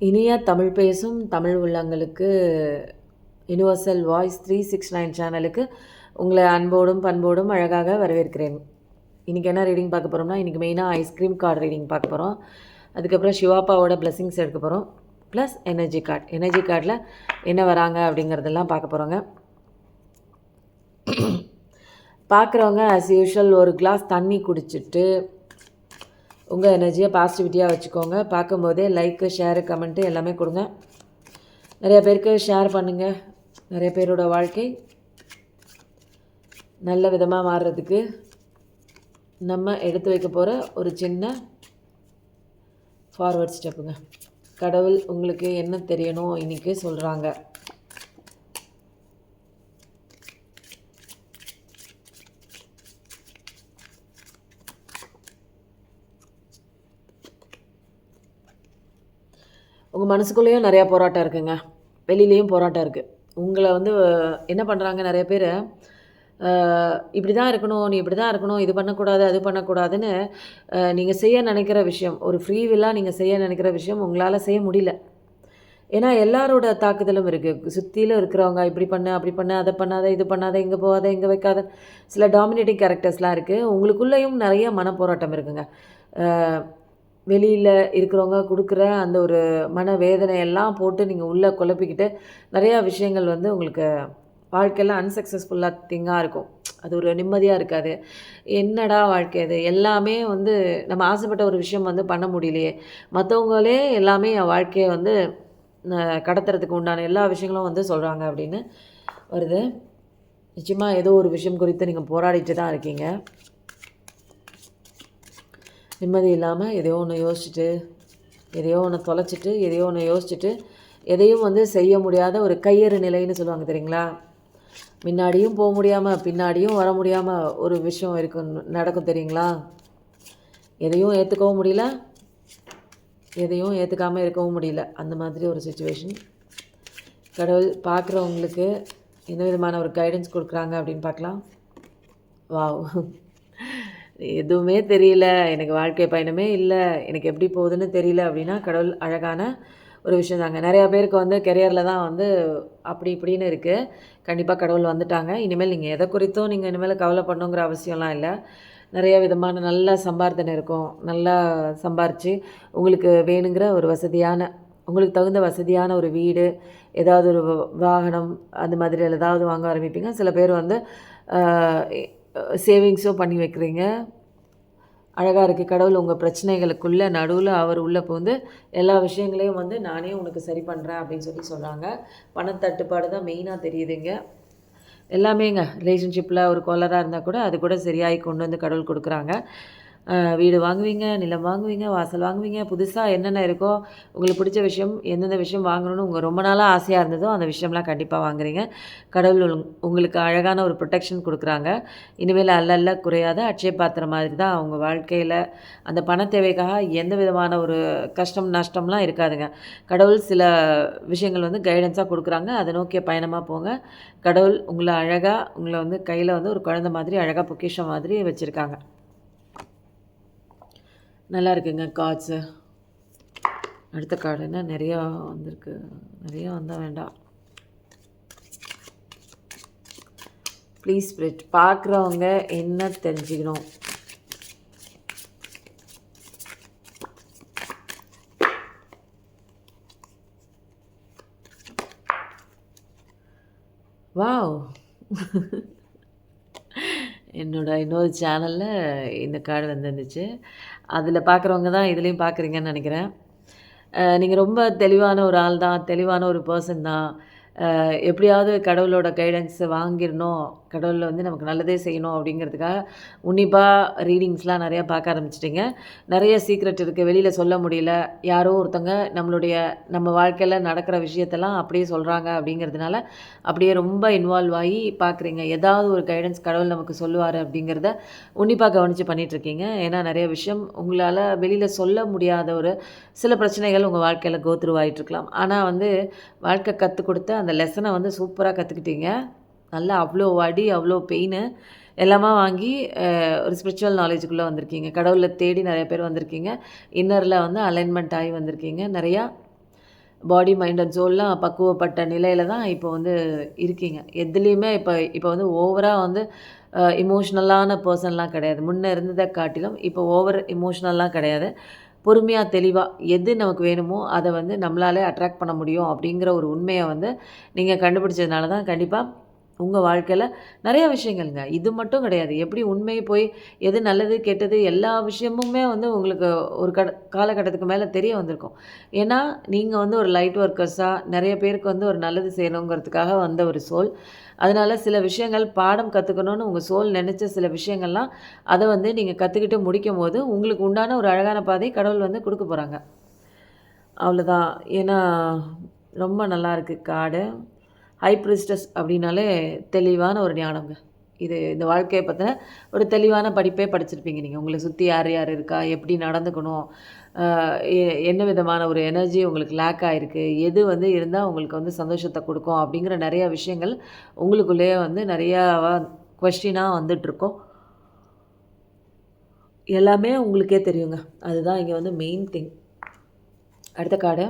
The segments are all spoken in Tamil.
இனிய தமிழ் பேசும் தமிழ் உள்ளங்களுக்கு universal voice three six nine சேனலுக்கு உங்களை அன்போடும் பண்போடும் அழகாக வரவேற்கிறேன். இன்றைக்கி என்ன ரீடிங் பார்க்க போகிறோம்னா இன்றைக்கி மெயினாக ஐஸ்கிரீம் கார்டு ரீடிங் பார்க்க போகிறோம் அதுக்கப்புறம் சிவாப்பாவோட blessings எடுக்க போகிறோம் ப்ளஸ் எனர்ஜி கார்டு எனர்ஜி கார்டில் என்ன வராங்க அப்படிங்கிறதெல்லாம் பார்க்க போகிறோங்க பார்க்குறவங்க ஆஸ் யூஷுவல் ஒரு கிளாஸ் தண்ணி குடிச்சிட்டு உங்கள் எனர்ஜியை பாசிட்டிவிட்டியாக வச்சுக்கோங்க. பார்க்கும்போதே லைக்கு ஷேரு கமெண்ட்டு எல்லாமே கொடுங்க. நிறைய பேருக்கு ஷேர் பண்ணுங்கள் நிறைய பேரோட வாழ்க்கை நல்ல விதமாக மாறுறதுக்கு நம்ம எடுத்து வைக்க போகிற ஒரு சின்ன ஃபார்வர்ட் ஸ்டெப்புங்க கடவுள் உங்களுக்கு என்ன தெரியணும் இன்றைக்கி சொல்கிறாங்க உங்கள் மனசுக்குள்ளேயும் நிறையா போராட்டம் இருக்குங்க. வெளியிலேயும் போராட்டம் இருக்குது உங்களை வந்து என்ன பண்ணுறாங்க நிறைய பேர்? இப்படி தான் இருக்கணும் நீ இப்படி தான் இருக்கணும் இது பண்ணக்கூடாது அது பண்ணக்கூடாதுன்னு நீங்கள் செய்ய நினைக்கிற விஷயம் ஒரு ஃப்ரீ வில்லாக நீங்கள் செய்ய நினைக்கிற விஷயம் உங்களால் செய்ய முடியல. ஏன்னா எல்லாரோட தாக்குதலும் இருக்குது சுற்றிலும் இருக்கிறவங்க இப்படி பண்ணு அப்படி பண்ண அதை பண்ணாத இது பண்ணாத இங்கே போகாத இங்கே வைக்காத. சில டாமினேட்டிங் கேரக்டர்ஸ்லாம் இருக்குது உங்களுக்குள்ளேயும் நிறைய மனப்போராட்டம் இருக்குங்க. வெளியில் இருக்கிறவங்க கொடுக்குற அந்த ஒரு மன வேதனையெல்லாம் போட்டு நீங்கள் உள்ளே குழப்பிக்கிட்டு நிறையா விஷயங்கள் வந்து உங்களுக்கு வாழ்க்கையில் அன்சக்ஸஸ்ஃபுல்லாக திங்காக இருக்கும். அது ஒரு நிம்மதியாக இருக்காது. என்னடா வாழ்க்கை அது? எல்லாமே வந்து நம்ம ஆசைப்பட்ட ஒரு விஷயம் வந்து பண்ண முடியலையே. மற்றவங்களே எல்லாமே என் வாழ்க்கையை வந்து கடத்துறதுக்கு உண்டான எல்லா விஷயங்களும் வந்து சொல்கிறாங்க அப்படின்னு வருது. நிச்சயமாக ஏதோ ஒரு விஷயம் குறித்து நீங்கள் போராடிட்டு தான் இருக்கீங்க. நிம்மதி இல்லாமல் எதையோ ஒன்று யோசிச்சுட்டு எதையோ ஒன்று தொலைச்சிட்டு எதையோ ஒன்று யோசிச்சுட்டு எதையும் வந்து செய்ய முடியாத ஒரு கையறு நிலைன்னு சொல்லுவாங்க தெரியுங்களா? முன்னாடியும் போக முடியாமல் பின்னாடியும் வர முடியாமல் ஒரு விஷயம் இருக்கும் நடக்கும் தெரியுங்களா? எதையும் ஏற்றுக்கவும் முடியல எதையும் ஏற்றுக்காமல் இருக்கவும் முடியல. அந்த மாதிரி ஒரு சுச்சுவேஷன் கடவுள் பார்க்குறவங்களுக்கு எந்த விதமான ஒரு கைடன்ஸ் கொடுக்குறாங்க அப்படின்னு பார்க்கலாம். வாவ் எதுவுமே தெரியல. எனக்கு வாழ்க்கை பயணமே இல்லை. எனக்கு எப்படி போகுதுன்னு தெரியல அப்படின்னா கடவுள் அழகான ஒரு விஷயம் தாங்க. நிறையா பேருக்கு வந்து கெரியரில் தான் வந்து அப்படி இப்படின்னு இருக்குது கண்டிப்பாக கடவுள் வந்துட்டாங்க. இனிமேல் நீங்கள் எதை குறித்தும் நீங்கள் இனிமேல் கவலை பண்ணுங்கிற அவசியம்லாம் இல்லை. நிறைய விதமான நல்ல சம்பார்த்தனை இருக்கும். நல்லா சம்பாரித்து உங்களுக்கு வேணுங்கிற ஒரு வசதியான உங்களுக்கு தகுந்த வசதியான ஒரு வீடு ஏதாவது ஒரு வாகனம் அந்த மாதிரி ஏதாவது வாங்க ஆரம்பிப்பீங்க. சில பேர் வந்து சேவிங்ஸும் பண்ணி வைக்கிறீங்க. அழகாக இருக்குது கடவுள் உங்கள் பிரச்சனைகளுக்குள்ளே நடுவில் அவர் உள்ளே வந்து எல்லா விஷயங்களையும் வந்து நானே உனக்கு சரி பண்ணுறேன் அப்படின்னு சொல்லி சொல்கிறாங்க பணத்தட்டுப்பாடு தான் மெயினாக தெரியுதுங்க. எல்லாமேங்க. ரிலேஷன்ஷிப்பில் ஒரு கோலராக இருந்தால் கூட அது கூட சரியாகி கொண்டு வந்து கடவுள் கொடுக்குறாங்க. வீடு வாங்குவீங்க நிலம் வாங்குவீங்க வாசல் வாங்குவீங்க புதுசாக என்னென்ன இருக்கோ உங்களுக்கு பிடிச்ச விஷயம் எந்தெந்த விஷயம் வாங்கணும்னு உங்கள் ரொம்ப நாளாக ஆசையாக இருந்ததோ அந்த விஷயம்லாம் கண்டிப்பாக வாங்குறீங்க. கடவுள் உங்களுக்கு அழகான ஒரு ப்ரொடெக்ஷன் கொடுக்குறாங்க. இனிமேல் அல்ல அல்ல குறையாத அட்சய பாத்திரம் மாதிரி தான் அவங்க வாழ்க்கையில் அந்த பண தேவைக்காக எந்த விதமான ஒரு கஷ்டம் நஷ்டம்லாம் இருக்காதுங்க. கடவுள் சில விஷயங்கள் வந்து கைடன்ஸாக கொடுக்குறாங்க. அதை நோக்கிய பயணமாக போங்க. கடவுள் உங்களை அழகாக உங்களை வந்து கையில் வந்து ஒரு குழந்தை மாதிரி அழகாக பொக்கிஷம் மாதிரி வச்சுருக்காங்க. நல்லா இருக்குங்க கார்ட்ஸு அடுத்த கார்டு என்ன? நிறையா வந்திருக்கு. நிறையா வந்தால் வேண்டாம். ப்ளீஸ் ஸ்பிரிட் பார்க்குறவங்க என்ன தெரிஞ்சுக்கணும்? வாவ் என்னோட இன்னொரு சேனலில் இந்த கார்டு வந்துருந்துச்சு. அதில் பார்க்குறவங்க தான் இதுலேயும் பார்க்குறீங்கன்னு நினைக்கிறேன். நீங்கள் ரொம்ப தெளிவான ஒரு ஆள் தான் தெளிவான ஒரு பர்சன் தான். எப்படியாவது கடவுளோட கைடன்ஸை வாங்கிடணும். கடவுளில் வந்து நமக்கு நல்லதே செய்யணும் அப்படிங்கிறதுக்காக உன்னிப்பாக ரீடிங்ஸ்லாம் நிறையா பார்க்க ஆரம்பிச்சிட்டிங்க. நிறைய சீக்ரெட் இருக்குது வெளியில் சொல்ல முடியல. யாரோ ஒருத்தங்க நம்மளுடைய நம்ம வாழ்க்கையில் நடக்கிற விஷயத்தெல்லாம் அப்படியே சொல்கிறாங்க அப்படிங்கிறதுனால அப்படியே ரொம்ப இன்வால்வ் ஆகி பார்க்குறீங்க. ஏதாவது ஒரு கைடன்ஸ் கடவுள் நமக்கு சொல்லுவார் அப்படிங்கிறத உன்னிப்பாக கவனித்து பண்ணிகிட்ருக்கீங்க ஏன்னா நிறைய விஷயம் உங்களால் வெளியில் சொல்ல முடியாத ஒரு சில பிரச்சனைகள் உங்கள் வாழ்க்கையில் கோத்ரூ ஆகிட்டுருக்கலாம் ஆனால் வந்து வாழ்க்கை கற்றுக் கொடுத்த அந்த லெசனை வந்து சூப்பராக கற்றுக்கிட்டீங்க நல்லா அவ்வளோ அடி அவ்வளோ பெயின் எல்லாமே வாங்கி ஒரு ஸ்பிரிச்சுவல் நாலேஜுக்குள்ளே வந்திருக்கீங்க. கடவுளை தேடி நிறைய பேர் வந்திருக்கீங்க. இன்னரில் வந்து அலைன்மெண்ட் ஆகி வந்திருக்கீங்க. நிறையா பாடி மைண்ட் அண்ட் சோல்லாம் பக்குவப்பட்ட நிலையில் தான் இப்போ வந்து இருக்கீங்க. எதுலேயுமே இப்போ இப்போ வந்து ஓவராக வந்து இமோஷ்னலான பர்சன்லாம் கிடையாது. முன்னே இருந்ததை காட்டிலும் இப்போ ஓவர் இமோஷ்னல்லாம் கிடையாது. பொறுமையாக தெளிவாக எது நமக்கு வேணுமோ அதை வந்து நம்மளாலே அட்ராக்ட் பண்ண முடியும் அப்படிங்கிற ஒரு உண்மையை வந்து நீங்கள் கண்டுபிடிச்சதுனால தான் கண்டிப்பாக உங்கள் வாழ்க்கையில் நிறைய விஷயங்கள்ங்க. இது மட்டும் கிடையாது. எப்படி உண்மை போய் எது நல்லது கெட்டது எல்லா விஷயமுமே வந்து உங்களுக்கு ஒரு கட காலகட்டத்துக்கு மேலே தெரிய வந்திருக்கும். ஏன்னா நீங்கள் வந்து ஒரு லைட் ஒர்க்கர்ஸாக நிறைய பேருக்கு வந்து ஒரு நல்லது செய்யணுங்கிறதுக்காக வந்த ஒரு சோல். அதனால் சில விஷயங்கள் பாடம் கற்றுக்கணுன்னு உங்கள் சோல் நினச்ச சில விஷயங்கள்லாம் அதை வந்து நீங்கள் கற்றுக்கிட்டு முடிக்கும் போது உங்களுக்கு உண்டான ஒரு அழகான பாதை கடவுள் வந்து கொடுக்க போகிறாங்க அவ்வளோதான் ஏன்னா ரொம்ப நல்லா இருக்குது காடு. ஹை அப்படின்னாலே தெளிவான ஒரு ஞானங்க. இது இந்த வாழ்க்கையை பற்றின ஒரு தெளிவான படிப்பே படிச்சிருப்பீங்க நீங்கள் உங்களை சுற்றி யார் யார் இருக்கா? எப்படி நடந்துக்கணும்? என்ன விதமான ஒரு எனர்ஜி உங்களுக்கு லேக் ஆகிருக்கு எது வந்து இருந்தால் உங்களுக்கு வந்து சந்தோஷத்தை கொடுக்கும்? அப்படிங்கிற நிறையா விஷயங்கள் உங்களுக்குள்ளேயே வந்து நிறையா கொஸ்டினாக வந்துட்ருக்கோம் எல்லாமே உங்களுக்கே தெரியுங்க. அதுதான் இங்கே வந்து மெயின் திங் அடுத்த கார்டு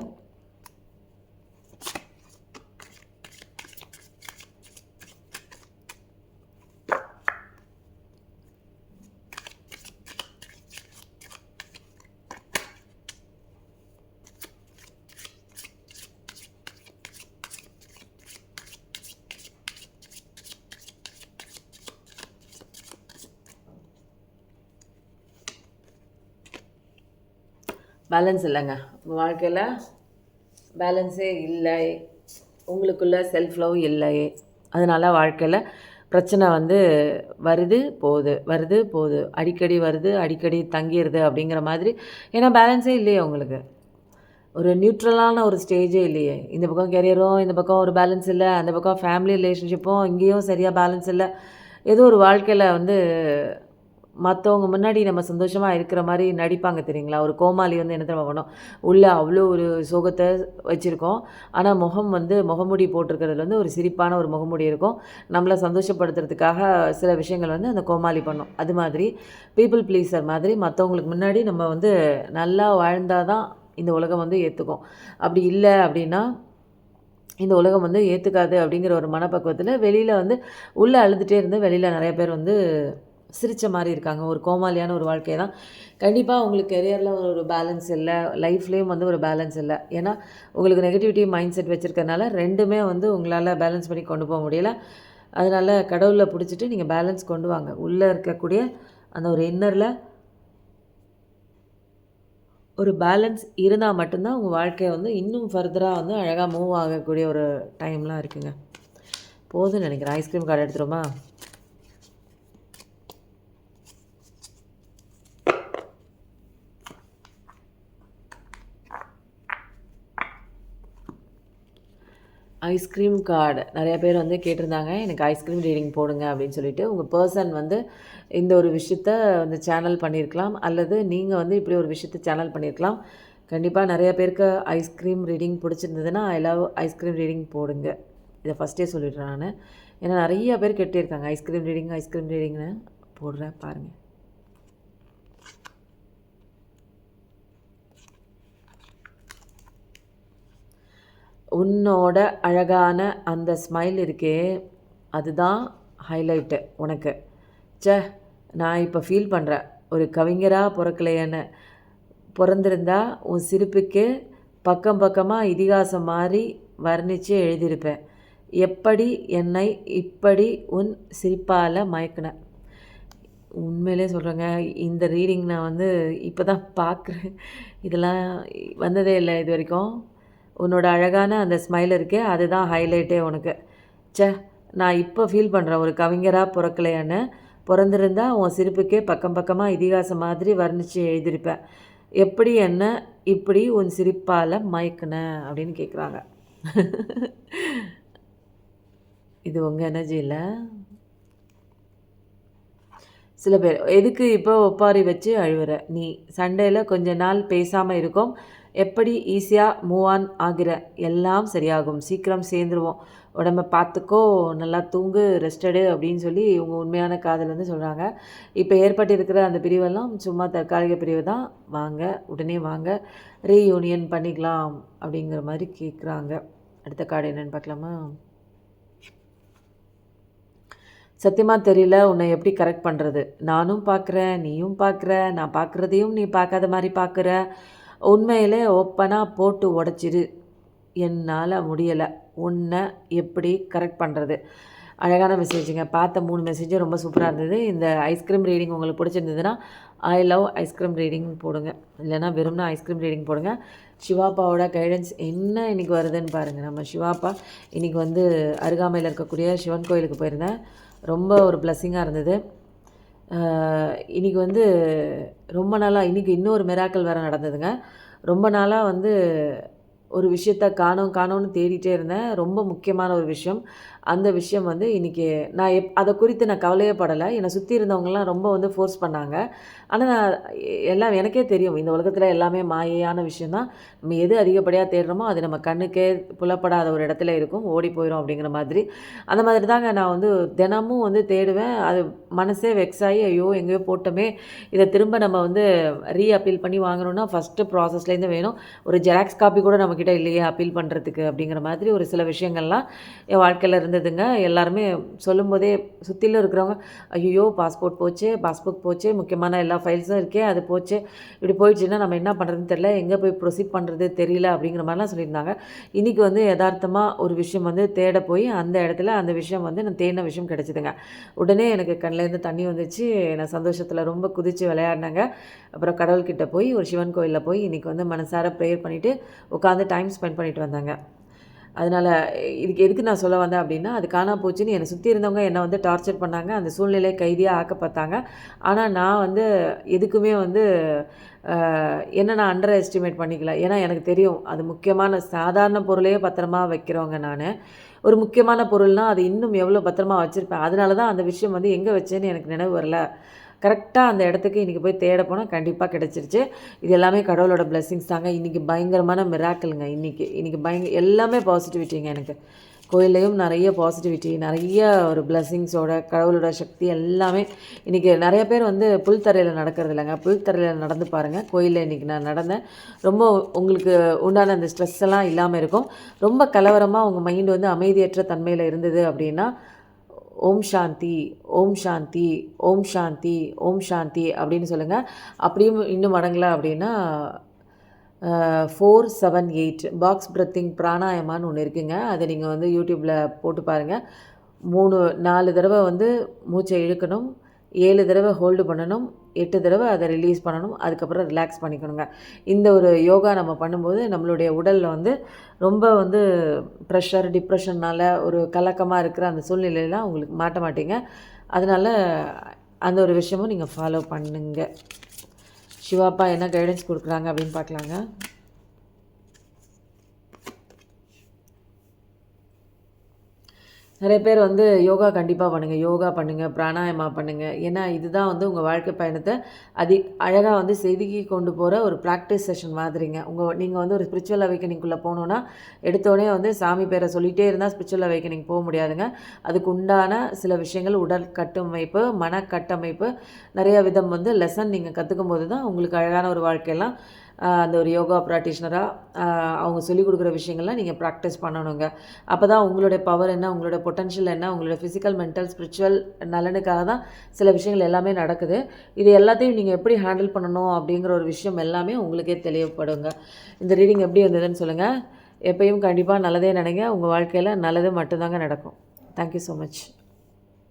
பேலன்ஸ் இல்லைங்க. உங்கள் வாழ்க்கையில் பேலன்ஸே இல்லை. உங்களுக்குள்ள செல்ஃப் லவ் இல்லை. அதனால் வாழ்க்கையில் பிரச்சனை வந்து வருது போகுது வருது போகுது. அடிக்கடி வருது அடிக்கடி தங்கிடுது அப்படிங்கிற மாதிரி. ஏன்னா பேலன்ஸே இல்லையே உங்களுக்கு. ஒரு நியூட்ரலான ஒரு ஸ்டேஜே இல்லையே. இந்த பக்கம் கெரியரும் இந்த பக்கம் ஒரு பேலன்ஸ் இல்லை. அந்த பக்கம் ஃபேமிலி ரிலேஷன்ஷிப்பும் இங்கேயும் சரியாக பேலன்ஸ் இல்லை. ஏதோ ஒரு வாழ்க்கையில் வந்து மற்றவங்க முன்னாடி நம்ம சந்தோஷமாக இருக்கிற மாதிரி நடிப்பாங்க தெரியுங்களா? ஒரு கோமாளி வந்து என்ன தெரியுமா பண்ணோம்? உள்ளே அவ்வளோ ஒரு சோகத்தை வச்சுருக்கோம். ஆனால் முகம் வந்து முகமுடி போட்டிருக்கிறதுல வந்து ஒரு சிரிப்பான ஒரு முகமுடி இருக்கும். நம்மளை சந்தோஷப்படுத்துறதுக்காக சில விஷயங்கள் வந்து அந்த கோமாளி பண்ணும். அது மாதிரி பீப்புள் ப்ளீஸர் மாதிரி மற்றவங்களுக்கு முன்னாடி நம்ம வந்து நல்லா வாழ்ந்தால் தான் இந்த உலகம் வந்து ஏற்றுக்கும் அப்படி இல்லை அப்படின்னா இந்த உலகம் வந்து ஏற்றுக்காது அப்படிங்கிற ஒரு மனப்பக்குவத்தில் வெளியில் வந்து உள்ளே அழுதுகிட்டே இருந்து வெளியில் நிறைய பேர் வந்து சிரித்த மாதிரி இருக்காங்க. ஒரு கோமாளியான ஒரு வாழ்க்கை தான். கண்டிப்பாக உங்களுக்கு கெரியரில் ஒரு பேலன்ஸ் இல்லை. லைஃப்லேயும் வந்து ஒரு பேலன்ஸ் இல்லை. ஏன்னா உங்களுக்கு நெகட்டிவிட்டி மைண்ட் செட் வச்சுருக்கறனால ரெண்டுமே வந்து உங்களால் பேலன்ஸ் பண்ணி கொண்டு போக முடியல. அதனால் கடவுளில் பிடிச்சிட்டு நீங்கள் பேலன்ஸ் கொண்டு வாங்க. உள்ளே இருக்கக்கூடிய அந்த ஒரு இன்னரில் ஒரு பேலன்ஸ் இருந்தால் மட்டும்தான் உங்கள் வாழ்க்கையை வந்து இன்னும் ஃபர்தராக வந்து அழகாக மூவ் ஆகக்கூடிய ஒரு டைம்லாம் இருக்குங்க. போதும்னு நினைக்கிறேன். ஐஸ்கிரீம் கார்டு எடுத்துருமா ஐஸ்கிரீம் கார்டு. நிறைய பேர் வந்து கேட்டிருந்தாங்க எனக்கு ஐஸ்கிரீம் ரீடிங் போடுங்க அப்படின்னு சொல்லிட்டு. உங்கள் பர்சன் வந்து இந்த ஒரு விஷயத்த வந்து சேனல் பண்ணியிருக்கலாம் அல்லது நீங்கள் வந்து இப்படி ஒரு விஷயத்த சேனல் பண்ணியிருக்கலாம். கண்டிப்பாக நிறைய பேருக்கு ஐஸ்கிரீம் ரீடிங் பிடிச்சிருந்ததுன்னா ஐ லவ் ஐஸ்கிரீம் ரீடிங் போடுங்க. இதை ஃபஸ்ட்டே சொல்லிடுறேன் நான். ஏன்னா நிறைய பேர் கேட்டிருக்காங்க ஐஸ்கிரீம் ரீடிங் ஐஸ்கிரீம் ரீடிங்னு. போடுறேன் பாருங்கள் உன்னோட அழகான அந்த ஸ்மைல் இருக்கே அதுதான் ஹைலைட்டு உனக்கு. சே நான் இப்போ ஃபீல் பண்ணுறேன் ஒரு கவிஞராக பிறக்கலையேன்னு. பிறந்திருந்தா உன் சிரிப்புக்கு பக்கம் பக்கமாக இதிகாசம் மாதிரி வர்ணித்து எழுதியிருப்பேன். எப்படி என்னை இப்படி உன் சிரிப்பால் மயக்கினேன் உண்மையிலே சொல்கிறேங்க இந்த ரீடிங் நான் வந்து இப்போ தான் பார்க்குறேன் இதெல்லாம் வந்ததே இல்லை இது வரைக்கும். உன்னோட அழகான அந்த ஸ்மைல் இருக்கே அதுதான் ஹைலைட்டே உனக்கு. சே நான் இப்போ ஃபீல் பண்ணுறேன் ஒரு கவிஞராக பிறக்கலையான்னு. பிறந்திருந்தா உன் சிரிப்புக்கே பக்கம் பக்கமாக இதிகாசம் மாதிரி வர்ணித்து எழுதியிருப்பேன். எப்படி என்ன இப்படி உன் சிரிப்பால் மயக்குன? அப்படின்னு கேட்குறாங்க இது உங்கள் எனர்ஜி இல்லை? சில பேர் எதுக்கு இப்போ ஒப்பாரி வச்சு அழுவுற? நீ சண்டையில் கொஞ்ச நாள் பேசாமல் இருக்கோம். எப்படி ஈஸியாக மூவ் ஆன் ஆகிற எல்லாம் சரியாகும். சீக்கிரம் சேர்ந்துருவோம். உடம்ப பார்த்துக்கோ நல்லா தூங்கு ரெஸ்டடு அப்படின்னு சொல்லி உங்கள் உண்மையான காதல் வந்து சொல்கிறாங்க இப்போ ஏற்பட்டிருக்கிற அந்த பிரிவெல்லாம் சும்மா தற்காலிக பிரிவு தான். வாங்க உடனே வாங்க ரீயூனியன் பண்ணிக்கலாம் அப்படிங்கிற மாதிரி கேட்குறாங்க அடுத்த கார்டு என்னென்னு பார்க்கலாமா? சத்தியமாக தெரியல உன்னை எப்படி கரெக்ட் பண்ணுறது நானும் பார்க்குறேன் நீயும் பார்க்குற நான் பார்க்குறதையும் நீ பார்க்காத மாதிரி பார்க்குற உண்மையிலே ஓப்பனாக போட்டு உடச்சிரு. என்னால் முடியலை. உன்னை எப்படி கரெக்ட் பண்ணுறது அழகான மெசேஜுங்க பார்த்த மூணு மெசேஜும் ரொம்ப சூப்பராக இருந்தது. இந்த ஐஸ்கிரீம் ரீடிங் உங்களுக்கு பிடிச்சிருந்ததுன்னா ஐ லவ் ஐஸ்கிரீம் ரீடிங் போடுங்க. இல்லைனா வெறும்னா ஐஸ்கிரீம் ரீடிங் போடுங்க. சிவாப்பாவோட கைடன்ஸ் என்ன இன்றைக்கி வருதுன்னு பாருங்கள் நம்ம சிவாப்பா இன்றைக்கி வந்து அருகாமையில் இருக்கக்கூடிய சிவன் கோயிலுக்கு போயிருந்தேன். ரொம்ப ஒரு பிளஸ்ஸிங்காக இருந்தது. இன்றைக்கி வந்து ரொம்ப நாளாக இன்றைக்கி இன்னொரு மிராக்கள் வேறு நடந்ததுங்க. ரொம்ப நாளாக வந்து ஒரு விஷயத்த காணோம் காணோன்னு தேடிட்டே இருந்தேன். ரொம்ப முக்கியமான ஒரு விஷயம். அந்த விஷயம் வந்து இன்றைக்கி நான் எப் அதை குறித்து நான் கவலையே படலை. என்னை சுற்றி இருந்தவங்கலாம் ரொம்ப வந்து ஃபோர்ஸ் பண்ணாங்க. ஆனால் நான் எல்லாம் எனக்கே தெரியும். இந்த உலகத்தில் எல்லாமே மாயையான விஷயந்தான் நம்ம எது அதிகப்படியாக தேடுறோமோ அது நம்ம கண்ணுக்கே புலப்படாத ஒரு இடத்துல இருக்கும். ஓடி போயிடும் அப்படிங்கிற மாதிரி. அந்த மாதிரி தாங்க நான் வந்து தினமும் வந்து தேடுவேன். அது மனசே வெக்ஸ் ஆகி ஐயோ எங்கேயோ போட்டோமே. இதை திரும்ப நம்ம வந்து ரீ அப்பீல் பண்ணி வாங்கணும்னா ஃபஸ்ட்டு ப்ராசஸ்லேருந்து வேணும். ஒரு ஜெராக்ஸ் காப்பி கூட நம்மக்கிட்ட இல்லையே அப்பீல் பண்ணுறதுக்கு அப்படிங்கிற மாதிரி ஒரு சில விஷயங்கள்லாம் என் வாழ்க்கையில் இருந்ததுங்க. எல்லாருமே சொல்லும்போதே சுற்றிலும் இருக்கிறவங்க ஐயோ பாஸ்போர்ட் போச்சு பாஸ்புக் போச்சு முக்கியமான எல்லா ஃபைல்ஸும் இருக்கே அது போச்சு இப்படி போயிடுச்சுன்னா நம்ம என்ன பண்ணுறதுன்னு தெரியல எங்கே போய் ப்ரொசீட் பண்ணுறது தெரியல அப்படிங்கிற மாதிரிலாம் சொல்லியிருந்தாங்க. இன்றைக்கி வந்து யதார்த்தமாக ஒரு விஷயம் வந்து தேட போய் அந்த இடத்துல அந்த விஷயம் வந்து நான் தேடின விஷயம் கிடச்சிதுங்க. உடனே எனக்கு கண்ணிலேருந்து தண்ணி வந்துச்சு. நான் சந்தோஷத்தில் ரொம்ப குதித்து விளையாடினாங்க. அப்புறம் கடவுள்கிட்ட போய் ஒரு சிவன் கோயிலில் போய் இன்றைக்கி வந்து மனசார ப்ரேயர் பண்ணிவிட்டு உட்காந்து டைம் ஸ்பெண்ட் பண்ணிட்டு வந்தாங்க. அதனால் இதுக்கு எதுக்கு நான் சொல்ல வந்தேன் அப்படின்னா அது காணா போச்சுன்னு என்னை சுற்றி இருந்தவங்க என்னை வந்து டார்ச்சர் பண்ணாங்க. அந்த சூழ்நிலையை கைதியாக ஆக்க பார்த்தாங்க ஆனால் நான் வந்து எதுக்குமே வந்து என்ன நான் அண்டர் எஸ்டிமேட் பண்ணிக்கல. ஏன்னா எனக்கு தெரியும் அது முக்கியமான சாதாரண பொருளையே பத்திரமா வைக்கிறவங்க நான். ஒரு முக்கியமான பொருள்னால் அது இன்னும் எவ்வளோ பத்திரமா வச்சுருப்பேன். அதனால தான் அந்த விஷயம் வந்து எங்கே வச்சேன்னு எனக்கு நினைவு வரல. கரெக்டாக அந்த இடத்துக்கு இன்றைக்கி போய் தேட போனால் கண்டிப்பாக கிடச்சிருச்சு. இது எல்லாமே கடவுளோட பிளெஸ்ஸிங்ஸ் தாங்க. இன்றைக்கி பயங்கரமான மிராக்கிளுங்க இன்றைக்கி இன்றைக்கி பயங்க எல்லாமே பாசிட்டிவிட்டிங்க எனக்கு. கோயில்லையும் நிறைய பாசிட்டிவிட்டி நிறைய ஒரு பிளஸ்ஸிங்ஸோட கடவுளோட சக்தி எல்லாமே இன்றைக்கி நிறைய பேர் வந்து புல்தரையில் நடக்கிறது இல்லைங்க. புல்தரையில் நடந்து பாருங்கள் கோயிலில் இன்றைக்கி நான் நடந்தேன். ரொம்ப உங்களுக்கு உண்டான அந்த ஸ்ட்ரெஸ் எல்லாம் இல்லாமல் இருக்கும். ரொம்ப கலவரமாக உங்கள் மைண்டு வந்து அமைதியற்ற தன்மையில் இருந்தது அப்படின்னா ஓம் சாந்தி ஓம் சாந்தி ஓம் சாந்தி ஓம் சாந்தி அப்படின்னு சொல்லுங்கள் அப்படியும் இன்னும் மடங்கலை அப்படின்னா four seven eight box breathing பிராணாயமான்னு ஒன்று இருக்குங்க. அதை நீங்கள் வந்து யூடியூப்பில் போட்டு பாருங்கள் மூணு நாலு தடவை வந்து மூச்சை இழுக்கணும். ஏழு தடவை ஹோல்டு பண்ணணும் எட்டு தடவை அதை ரிலீஸ் பண்ணணும் அதுக்கப்புறம் ரிலாக்ஸ் பண்ணிக்கணுங்க. இந்த ஒரு யோகா நம்ம பண்ணும்போது நம்மளுடைய உடலில் வந்து ரொம்ப வந்து ப்ரெஷர் டிப்ரெஷன்னால் ஒரு கலக்கமாக இருக்கிற அந்த சூழ்நிலையெல்லாம் உங்களுக்கு மாட்ட மாட்டீங்க. அதனால் அந்த ஒரு விஷயமும் நீங்கள் ஃபாலோ பண்ணுங்க. சிவாப்பா என்ன கைடன்ஸ் கொடுக்குறாங்க அப்படின்னு பார்க்கலாங்க. நிறைய பேர் வந்து யோகா கண்டிப்பாக பண்ணுங்கள் யோகா பண்ணுங்கள் பிராணாயமா பண்ணுங்கள் ஏன்னா இதுதான் வந்து உங்கள் வாழ்க்கை பயணத்தை அதி அழகாக வந்து செதுக்கி கொண்டு போகிற ஒரு ப்ராக்டிஸ் செஷன் மாதிரிங்க. உங்கள் நீங்கள் வந்து ஒரு ஸ்பிரிச்சுவல் அவைக்கனிங்குள்ளே போகணுன்னா எடுத்தோடனே வந்து சாமி பேரை சொல்லிகிட்டே இருந்தால் ஸ்பிரிச்சுவல் அவைக்கனிங் போக முடியாதுங்க. அதுக்கு உண்டான சில விஷயங்கள் உடல் கட்டமைப்பு மன கட்டமைப்பு நிறைய விதம் வந்து லெசன் நீங்கள் கற்றுக்கும் போது தான் உங்களுக்கு அழகான ஒரு வாழ்க்கையெல்லாம் அந்த ஒரு யோகா ப்ராக்டிஷனராக அவங்க சொல்லிக் கொடுக்குற விஷயங்கள்லாம் நீங்கள் ப்ராக்டிஸ் பண்ணணுங்க. அப்போ தான் உங்களுடைய பவர் என்ன உங்களோட பொட்டன்ஷியல் என்ன உங்களோட ஃபிசிக்கல் மென்டல் ஸ்பிரிச்சுவல் நலனுக்காக தான் சில விஷயங்கள் எல்லாமே நடக்குது. இது எல்லாத்தையும் நீங்கள் எப்படி ஹேண்டில் பண்ணணும் அப்படிங்கிற ஒரு விஷயம் எல்லாமே உங்களுக்கே தெளிவுப்படுங்க இந்த ரீடிங் எப்படி வந்ததுன்னு சொல்லுங்கள் எப்பயும் கண்டிப்பாக நல்லதே நினைங்க. உங்கள் வாழ்க்கையில் நல்லது மட்டும்தாங்க நடக்கும். Thank you so much